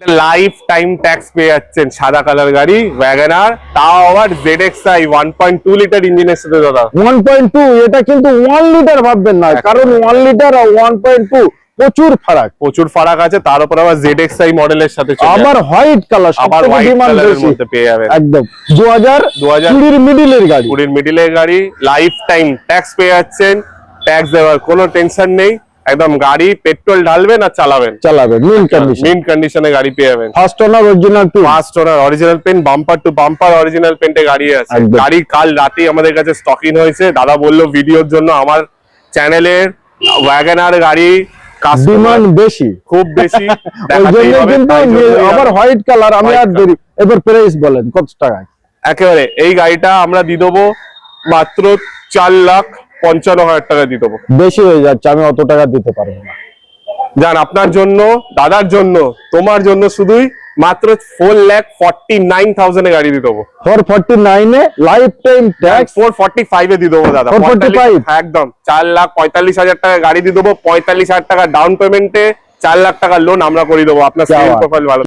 Life time tax পেয়ে যাচ্ছেন সাদা কালার গাড়ি ওয়াগনার তাও আবার Z X I one point two litre ইঞ্জিনের সাথে দাদা। ওয়ান পয়েন্ট টু এটা কিন্তু ওয়ান লিটার ভাববেন না কারণ ওয়ান লিটার আর ওয়ান পয়েন্ট টু প্রচুর ফারাক। প্রচুর ফারাক আছে তার উপর আবার জেড এক্স আই মডেলের সাথে আবার হোয়াইট কালার আবার হোয়াইট কালারের মধ্যে পেয়ে যাবে একদম। দু হাজার 2000 কুড়ির মিডিলের গাড়ি। কুড়ির মিডিলের গাড়ি লাইফ টাইম ট্যাক্স পেয়ে যাচ্ছেন। ট্যাক্স দেওয়ার কোনো টেনশন নেই। একদম গাড়ি পেট্রোল ঢালবেন আর চালাবেন। চালাবে মিন কন্ডিশন মিন কন্ডিশনে গাড়ি পেয়ে যাবেন। First owner original to first owner original paint bumper to bumper original পেন্টে গাড়ি আছে। গাড়ি কাল রাতেই আমাদের কাছে স্টকিং হয়েছে। দাদা বলল ভিডিওর জন্য আমার চ্যানেলের ওয়াগনার গাড়ি ডিমান্ড বেশি। খুব বেশি। ওই জন্য কিন্তু আবার হোয়াইট কালার আমি আর দেরি এবার প্রাইস বলেন কত টাকায়? একেবারে এই গাড়িটা আমরা দিয়ে দেবো মাত্র চার লাখ পঞ্চান্ন হাজার টাকা দিতে দেবো। বেশি হয়ে যাচ্ছে আমি অত টাকা দিতে পারব না। যান আপনার জন্য দাদার জন্য তোমার জন্য শুধুই মাত্র ফোর ল্যাক ফর্টি নাইন থাউজেন্ডে গাড়ি দিতে দেবো। ফোর ফর্টি নাইনে life time tax four forty ফাইভে দিতে দেবো দাদা। একদম। চার লাখ পঁয়তাল্লিশ হাজার টাকা গাড়ি দিতে দেবো পঁয়তাল্লিশ হাজার টাকা ডাউন পেমেন্টে চার লাখ টাকা লোন আমরা করে দেবো। আপনার প্রোফাইল ভালো।